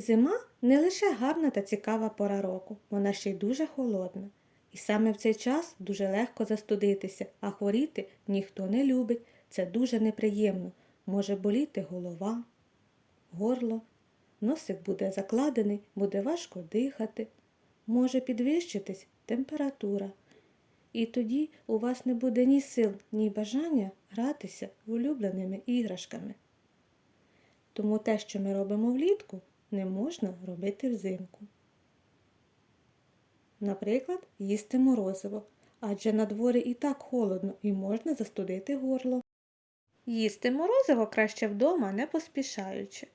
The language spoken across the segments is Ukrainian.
Зима не лише гарна та цікава пора року, вона ще й дуже холодна. І саме в цей час дуже легко застудитися, а хворіти ніхто не любить. Це дуже неприємно. Може боліти голова, горло, носик буде закладений, буде важко дихати, може підвищитись температура. І тоді у вас не буде ні сил, ні бажання гратися улюбленими іграшками. Тому те, що ми робимо влітку, не можна робити взимку. Наприклад, їсти морозиво, адже на дворі і так холодно і можна застудити горло. Їсти морозиво краще вдома, не поспішаючи.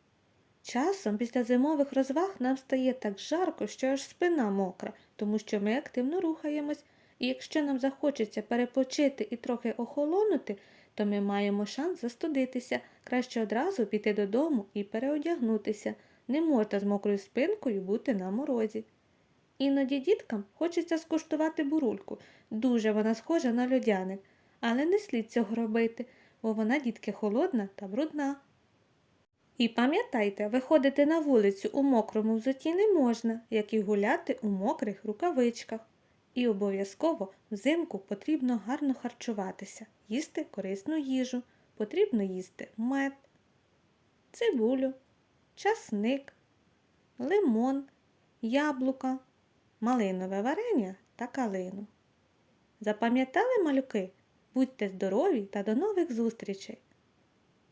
Часом після зимових розваг нам стає так жарко, що аж спина мокра, тому що ми активно рухаємось, і якщо нам захочеться перепочити і трохи охолонути, то ми маємо шанс застудитися, краще одразу піти додому і переодягнутися. Не можна з мокрою спинкою бути на морозі. Іноді діткам хочеться скуштувати бурульку. Дуже вона схожа на льодяник, але не слід цього робити, бо вона дітки холодна та брудна. І пам'ятайте, виходити на вулицю у мокрому взутті не можна, як і гуляти у мокрих рукавичках. І обов'язково взимку потрібно гарно харчуватися, їсти корисну їжу, потрібно їсти мед, цибулю, часник, лимон, яблука, малинове варення та калину. Запам'ятали малюки? Будьте здорові та до нових зустрічей!